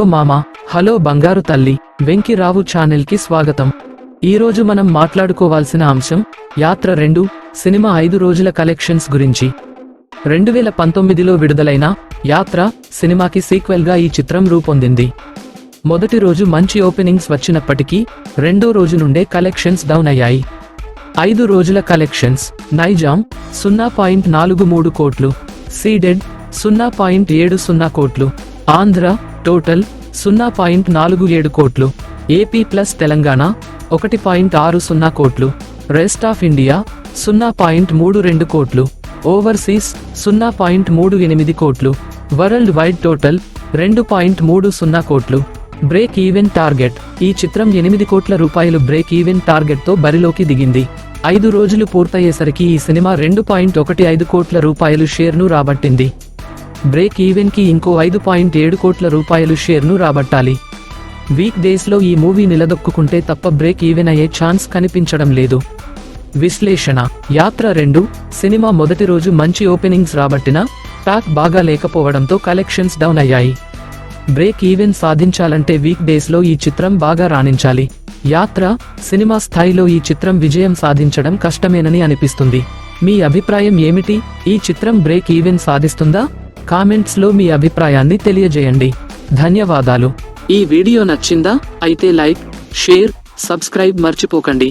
Hello మామ hello బంగారు తల్లి వెంకిరావు ఛానల్కి స్వాగతం. ఈ రోజు మనం మాట్లాడుకోవాల్సిన అంశం యాత్ర రెండు సినిమా ఐదు రోజుల కలెక్షన్స్ గురించి. రెండు వేల పంతొమ్మిదిలో విడుదలైన యాత్ర సినిమాకి సీక్వెల్గా ఈ చిత్రం రూపొందింది. మొదటి రోజు మంచి ఓపెనింగ్స్ వచ్చినప్పటికీ రెండో రోజు నుండే కలెక్షన్స్ డౌన్ అయ్యాయి. ఐదు రోజుల కలెక్షన్స్ నైజాం సున్నా పాయింట్ నాలుగు మూడు కోట్లు సీడెడ్ సున్నా పాయింట్ ఏడు సున్నా కోట్లు ఆంధ్ర టోటల్ సున్నా పాయింట్ నాలుగు ఏడు కోట్లు. ఏపీ ప్లస్ తెలంగాణ ఒకటి పాయింట్ ఆరు సున్నా కోట్లు. రెస్ట్ ఆఫ్ ఇండియా సున్నా పాయింట్ మూడు రెండు కోట్లు. ఓవర్సీస్ సున్నా పాయింట్ మూడు ఎనిమిది కోట్లు. వరల్డ్ వైడ్ టోటల్ రెండు పాయింట్ మూడు సున్నా కోట్లు. Break even target. ఈ చిత్రం ఎనిమిది కోట్ల రూపాయలు బ్రేక్ ఈవెన్ టార్గెట్తో బరిలోకి దిగింది. ఐదు రోజులు పూర్తయ్యేసరికి ఈ సినిమా రెండు పాయింట్ ఒకటి ఐదు కోట్ల రూపాయలు షేర్ను రాబట్టింది. బ్రేక్ ఈవెన్కి ఇంకో ఐదు పాయింట్ ఏడు కోట్ల రూపాయలు షేర్ను రాబట్టాలి. వీక్ డేస్లో ఈ మూవీ నిలదొక్కుంటే తప్ప బ్రేక్ ఈవెన్ అయ్యే ఛాన్స్ కనిపించడం లేదు. విశ్లేషణ. యాత్ర రెండు సినిమా మొదటి రోజు మంచి ఓపెనింగ్స్ రాబట్టినా ప్యాక్ బాగా లేకపోవడంతో కలెక్షన్స్ డౌన్ అయ్యాయి. బ్రేక్ ఈవెన్ సాధించాలంటే వీక్ డేస్లో ఈ చిత్రం బాగా రాణించాలి. యాత్ర సినిమా స్థాయిలో ఈ చిత్రం విజయం సాధించడం కష్టమేనని అనిపిస్తుంది. మీ అభిప్రాయం ఏమిటి? ఈ చిత్రం బ్రేక్ ఈవెన్ సాధిస్తుందా? కామెంట్స్లో మీ అభిప్రాయాన్ని తెలియజేయండి. ధన్యవాదాలు. ఈ వీడియో నచ్చిందా? అయితే లైక్ షేర్ సబ్స్క్రైబ్ మర్చిపోకండి.